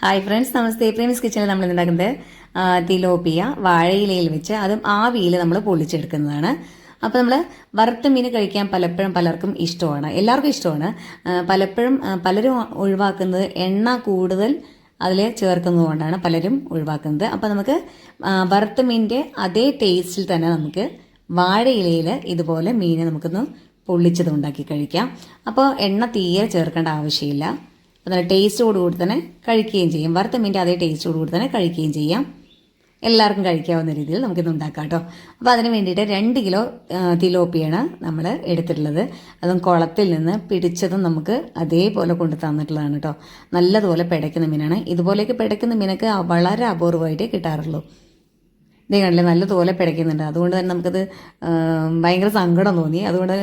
Hi friends നമസ്തേ. പ്രേമിസ് കിച്ചണിൽ നമ്മൾ ഉണ്ടാക്കുന്നത് തിലോപ്പിയ വാഴയിലയിൽ വെച്ച് അതും ആവിയിൽ നമ്മൾ പൊള്ളിച്ചെടുക്കുന്നതാണ്. അപ്പോൾ നമ്മൾ വറുത്ത മീൻ കഴിക്കാൻ പലപ്പോഴും പലർക്കും ഇഷ്ടമാണ്. എല്ലാവർക്കും ഇഷ്ടമാണ്. പലപ്പോഴും പലരും ഒഴിവാക്കുന്നത് എണ്ണ കൂടുതൽ അതിൽ ചേർക്കുന്നതുകൊണ്ടാണ് പലരും ഒഴിവാക്കുന്നത്. അപ്പോൾ നമുക്ക് വറുത്ത മീനിന്റെ അതേ ടേസ്റ്റിൽ തന്നെ നമുക്ക് വാഴയിലയിൽ ഇതുപോലെ മീനെ നമുക്കൊന്ന് പൊള്ളിച്ചത് ഉണ്ടാക്കി കഴിക്കാം. അപ്പോൾ എണ്ണ തീരെ ചേർക്കേണ്ട ആവശ്യമില്ല. നല്ല ടേസ്റ്റോട് കൂടി തന്നെ കഴിക്കുകയും ചെയ്യാം. വറുത്ത മീന്റെ അതേ ടേസ്റ്റോട് കൂടി തന്നെ കഴിക്കുകയും ചെയ്യാം. എല്ലാവർക്കും കഴിക്കാവുന്ന രീതിയിൽ നമുക്കിത് ഉണ്ടാക്കാം കേട്ടോ. അപ്പോൾ അതിന് വേണ്ടിയിട്ട് രണ്ട് കിലോ തിലോപ്പിയാണ് നമ്മൾ എടുത്തിട്ടുള്ളത്. അതും കുളത്തിൽ നിന്ന് പിടിച്ചതും നമുക്ക് അതേപോലെ കൊണ്ട് തന്നിട്ടുള്ളതാണ് കേട്ടോ. നല്ലതുപോലെ പിടയ്ക്കുന്ന മീനാണ്. ഇതുപോലെയൊക്കെ പിടയ്ക്കുന്ന മീനൊക്കെ വളരെ അപൂർവമായിട്ടേ കിട്ടാറുള്ളൂ. ഇതേ കണ്ടില്ലേ നല്ലതുപോലെ പിടയ്ക്കുന്നുണ്ട് അതുകൊണ്ട് തന്നെ നമുക്കത് ഭയങ്കര സങ്കടം തോന്നി. അതുകൊണ്ട്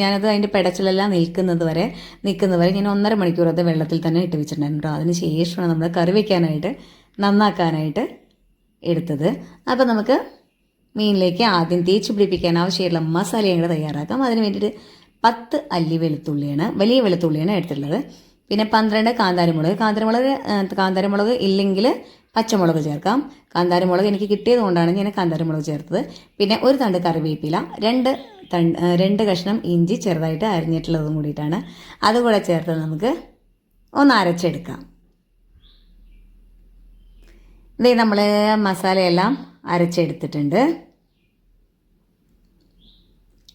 ഞാനത് അതിന്റെ പിടച്ചിലെല്ലാം നിൽക്കുന്നത് വരെ നിൽക്കുന്നത് വരെ ഞാൻ ഒന്നര മണിക്കൂർ അത് വെള്ളത്തിൽ തന്നെ ഇട്ട് വെച്ചിട്ടുണ്ടായിരുന്നു കേട്ടോ അതിന് ശേഷമാണ് നമ്മൾ കറി വയ്ക്കാനായിട്ട് നന്നാക്കാനായിട്ട് എടുത്തത്. അപ്പോൾ നമുക്ക് മീനിലേക്ക് ആദ്യം തേച്ച് പിടിപ്പിക്കാൻ ആവശ്യമുള്ള മസാല കൂടെ തയ്യാറാക്കാം. അതിന് വേണ്ടിയിട്ട് പത്ത് അല്ലി വെളുത്തുള്ളിയാണ് വലിയ വെളുത്തുള്ളിയാണ് എടുത്തിട്ടുള്ളത്. പിന്നെ പന്ത്രണ്ട് കാന്താരിമുളക്. കാന്താരമുളക് കാന്താരിമുളക് ഇല്ലെങ്കിൽ പച്ചമുളക് ചേർക്കാം. കാന്താരിമുളക് എനിക്ക് കിട്ടിയത് കൊണ്ടാണ് ഞാൻ കാന്താരിമുളക് ചേർത്തത്. പിന്നെ ഒരു തണ്ട് കറിവേപ്പില രണ്ട് തണ്ട് രണ്ട് കഷ്ണം ഇഞ്ചി ചെറുതായിട്ട് അരിഞ്ഞിട്ടുള്ളതും കൂടിയിട്ടാണ്. അതുകൂടെ ചേർത്ത് നമുക്ക് ഒന്ന് അരച്ചെടുക്കാം. ഇതേ നമ്മൾ മസാലയെല്ലാം അരച്ചെടുത്തിട്ടുണ്ട്.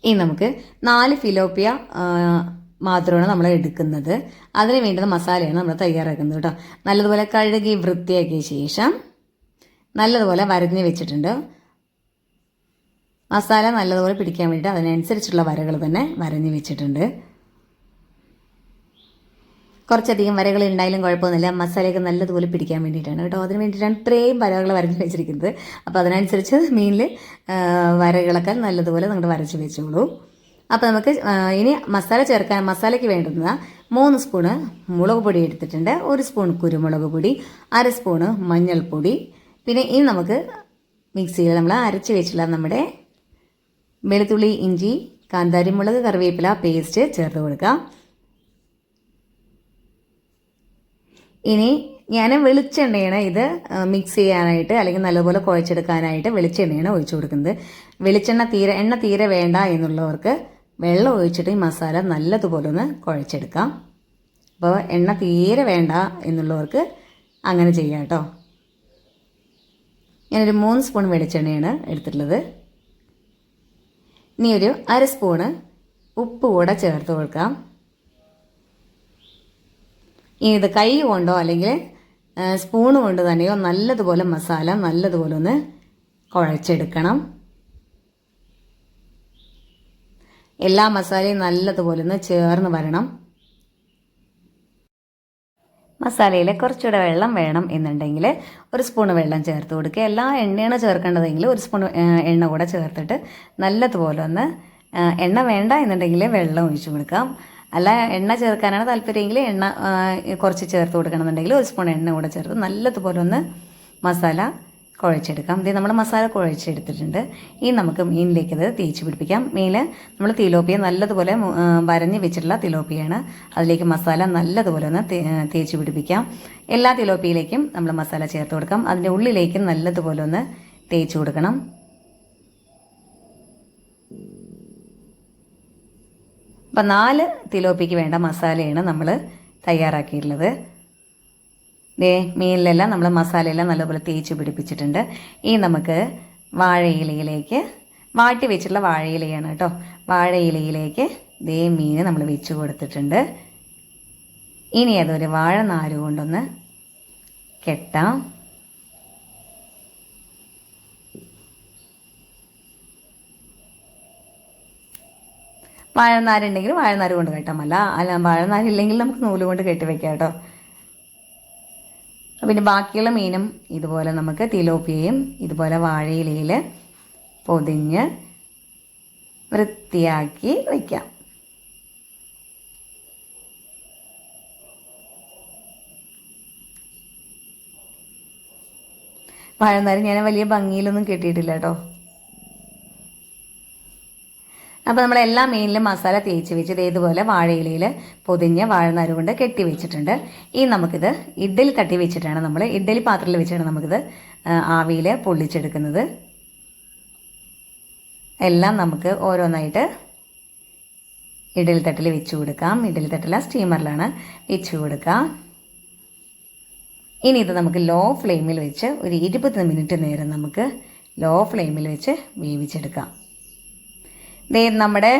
ഇനി നമുക്ക് നാല് ഫിലോപ്പിയ മാത്രമാണ് നമ്മൾ എടുക്കുന്നത്. അതിന് വേണ്ടുന്ന മസാലയാണ് നമ്മൾ തയ്യാറാക്കുന്നത് കേട്ടോ. നല്ലതുപോലെ കഴുകി വൃത്തിയാക്കിയ ശേഷം നല്ലതുപോലെ വരഞ്ഞ് വെച്ചിട്ടുണ്ട്. മസാല നല്ലതുപോലെ പിടിക്കാൻ വേണ്ടിയിട്ട് അതിനനുസരിച്ചുള്ള വരകൾ തന്നെ വരഞ്ഞ് വെച്ചിട്ടുണ്ട്. കുറച്ചധികം വരകൾ ഉണ്ടായാലും കുഴപ്പമൊന്നുമില്ല. മസാലയൊക്കെ നല്ലതുപോലെ പിടിക്കാൻ വേണ്ടിയിട്ടാണ് കേട്ടോ. അതിന് വേണ്ടിയിട്ടാണ് ഇത്രയും വരകൾ വരഞ്ഞ് വെച്ചിരിക്കുന്നത്. അപ്പോൾ അതിനനുസരിച്ച് മീനിൽ വരകളൊക്കെ നല്ലതുപോലെ നിങ്ങൾ വരച്ച് വെച്ചോളൂ. അപ്പോൾ നമുക്ക് ഇനി മസാല ചേർക്കാൻ മസാലയ്ക്ക് വേണ്ടുന്ന മൂന്ന് സ്പൂണ് മുളക് പൊടി എടുത്തിട്ടുണ്ട് ഒരു സ്പൂൺ കുരുമുളക് പൊടി അര സ്പൂണ് മഞ്ഞൾപ്പൊടി. പിന്നെ ഇനി നമുക്ക് മിക്സിയിൽ നമ്മൾ അരച്ച് വെച്ചിട്ടുള്ള നമ്മുടെ വെളുത്തുള്ളി ഇഞ്ചി കാന്താരിമുളക് കറിവേപ്പില പേസ്റ്റ് ചേർത്ത് കൊടുക്കാം ഇനി ഞാൻ വെളിച്ചെണ്ണയാണ് ഇത് മിക്സ് ചെയ്യാനായിട്ട് അല്ലെങ്കിൽ നല്ലപോലെ കുഴച്ചെടുക്കാനായിട്ട് വെളിച്ചെണ്ണയാണ് ഒഴിച്ചു കൊടുക്കുന്നത്. വെളിച്ചെണ്ണ തീരെ എണ്ണ തീരെ വേണ്ട എന്നുള്ളവർക്ക് വെള്ളം ഒഴിച്ചിട്ട് ഈ മസാല നല്ലതുപോലെ ഒന്ന് കുഴച്ചെടുക്കാം. അപ്പോൾ എണ്ണ തീരെ വേണ്ട എന്നുള്ളവർക്ക് അങ്ങനെ ചെയ്യാം കേട്ടോ. ഞാനൊരു മൂന്ന് സ്പൂൺ വെളിച്ചെണ്ണയാണ് എടുത്തിട്ടുള്ളത്. ഇനി ഒരു അര സ്പൂണ് ഉപ്പ് കൂടെ ചേർത്ത് കൊടുക്കാം. ഇനി ഇത് കൈ കൊണ്ടോ അല്ലെങ്കിൽ സ്പൂൺ കൊണ്ട് തന്നെയോ നല്ലതുപോലെ മസാല നല്ലതുപോലെ ഒന്ന് കുഴച്ചെടുക്കണം. എല്ലാ മസാലയും നല്ലതുപോലെ ഒന്ന് ചേർന്ന് വരണം. മസാലയിൽ കുറച്ചുകൂടെ വെള്ളം വേണം എന്നുണ്ടെങ്കിൽ ഒരു സ്പൂൺ വെള്ളം ചേർത്ത് കൊടുക്കുക. എല്ലാ എണ്ണയാണ് ചേർക്കേണ്ടതെങ്കിൽ ഒരു സ്പൂൺ എണ്ണ കൂടെ ചേർത്തിട്ട് നല്ലതുപോലെ ഒന്ന് എണ്ണ വേണ്ട എന്നുണ്ടെങ്കിൽ വെള്ളം ഒഴിച്ചു കൊടുക്കാം. അല്ല എണ്ണ ചേർക്കാനാണ് താല്പര്യമെങ്കിൽ എണ്ണ കുറച്ച് ചേർത്ത് കൊടുക്കണമെന്നുണ്ടെങ്കിൽ ഒരു സ്പൂൺ എണ്ണ കൂടെ ചേർത്ത് നല്ലതുപോലെ ഒന്ന് മസാല കുഴച്ചെടുക്കാം. ഇത് നമ്മൾ മസാല കുഴച്ചെടുത്തിട്ടുണ്ട്. ഈ നമുക്ക് മീനിലേക്ക് ഇത് തേച്ച് പിടിപ്പിക്കാം. മീൻ നമ്മൾ തിലോപ്പിയ നല്ലതുപോലെ വരഞ്ഞ് വെച്ചിട്ടുള്ള തിലോപ്പിയാണ്. അതിലേക്ക് മസാല നല്ലതുപോലെ ഒന്ന് തേച്ച് പിടിപ്പിക്കാം. എല്ലാ തിലോപ്പിയിലേക്കും നമ്മൾ മസാല ചേർത്ത് കൊടുക്കാം. അതിന്റെ ഉള്ളിലേക്ക് നല്ലതുപോലെ ഒന്ന് തേച്ച് കൊടുക്കണം. അപ്പം നാല് തിലോപ്പിക്ക് വേണ്ട മസാലയാണ് നമ്മൾ തയ്യാറാക്കിയിട്ടുള്ളത്. ദേ മീനിലെല്ലാം നമ്മൾ മസാലയെല്ലാം നല്ലപോലെ തേച്ച് പിടിപ്പിച്ചിട്ടുണ്ട്. ഇനി നമുക്ക് വാഴയിലയിലേക്ക് വാട്ടി വെച്ചിട്ടുള്ള വാഴയിലയാണ് കേട്ടോ. വാഴയിലയിലേക്ക് ദേ മീൻ നമ്മൾ വെച്ച് കൊടുത്തിട്ടുണ്ട്. ഇനി അതൊരു വാഴ നാര് കൊണ്ടൊന്ന് കെട്ടാം. വാഴനാരുണ്ടെങ്കിൽ വാഴനാര് കൊണ്ട് കെട്ടാം. അല്ല അല്ല വാഴനാരില്ലെങ്കിൽ നമുക്ക് നൂൽ കൊണ്ട് കെട്ടി വെക്കാം കേട്ടോ. പിന്നെ ബാക്കിയുള്ള മീനും ഇതുപോലെ നമുക്ക് തിലോപ്പിയയും ഇതുപോലെ വാഴയിലയിൽ പൊതിഞ്ഞ് വൃത്തിയാക്കി വയ്ക്കാം വാഴനാര് ഞാൻ വലിയ ഭംഗിയിലൊന്നും കെട്ടിയിട്ടില്ല കേട്ടോ. അപ്പോൾ നമ്മൾ എല്ലാ മീനിലും മസാല തേച്ച് വെച്ച് ഇത് ഇതുപോലെ വാഴയിലയിൽ പൊതിഞ്ഞ് വാഴനാര് കൊണ്ട് കെട്ടി വെച്ചിട്ടുണ്ട്. ഈ നമുക്കിത് ഇഡ്ഡലി തട്ടി വെച്ചിട്ടാണ് നമ്മൾ ഇഡ്ഡലി പാത്രത്തിൽ വെച്ചാണ് നമുക്കിത് ആവിയിൽ പൊള്ളിച്ചെടുക്കുന്നത്. എല്ലാം നമുക്ക് ഓരോന്നായിട്ട് ഇഡലി തട്ടിൽ വെച്ച് കൊടുക്കാം. ഇഡലി തട്ടില സ്റ്റീമറിലാണ് വെച്ച് കൊടുക്കാം. ഇനി ഇത് നമുക്ക് ലോ ഫ്ലെയിമിൽ വെച്ച് ഒരു ഇരുപത് മിനിറ്റ് നേരം നമുക്ക് ലോ ഫ്ലെയിമിൽ വെച്ച് വേവിച്ചെടുക്കാം. ദേ നമ്മുടെ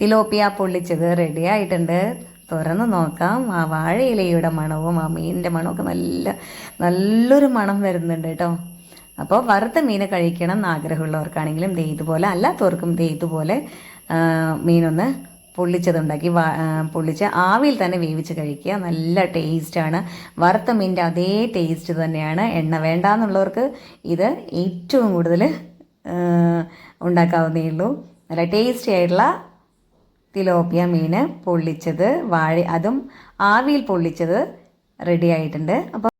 തിലോപ്പിയ പൊള്ളിച്ചത് റെഡി ആയിട്ടുണ്ട്. തുറന്ന് നോക്കാം. ആ വാഴയിലയുടെ മണവും ആ മീനിന്റെ മണവും നല്ല നല്ലൊരു മണം വരുന്നുണ്ട് കേട്ടോ. അപ്പോൾ വറുത്ത മീൻ കഴിക്കണം എന്ന് ആഗ്രഹമുള്ളവർക്കാണെങ്കിലും ദേ ഇതുപോലെ അല്ലാത്തവർക്കും ദേ ഇതുപോലെ മീനൊന്ന് പൊള്ളിച്ചതുണ്ടാക്കി പൊള്ളിച്ച് ആവിയിൽ തന്നെ വേവിച്ച് കഴിക്കുക. നല്ല ടേസ്റ്റാണ് വറുത്ത മീനിന്റെ അതേ ടേസ്റ്റ് തന്നെയാണ്. എണ്ണ വേണ്ടാന്നുള്ളവർക്ക് ഇത് ഏറ്റവും കൂടുതൽ ഉണ്ടാക്കാവുന്നേ ഉള്ളൂ. നല്ല ടേസ്റ്റി ആയിട്ടുള്ള തിലോപ്പിയ മീൻ പൊള്ളിച്ചത് വാഴ അതും ആവിയിൽ പൊള്ളിച്ചത് റെഡി ആയിട്ടുണ്ട്. അപ്പോൾ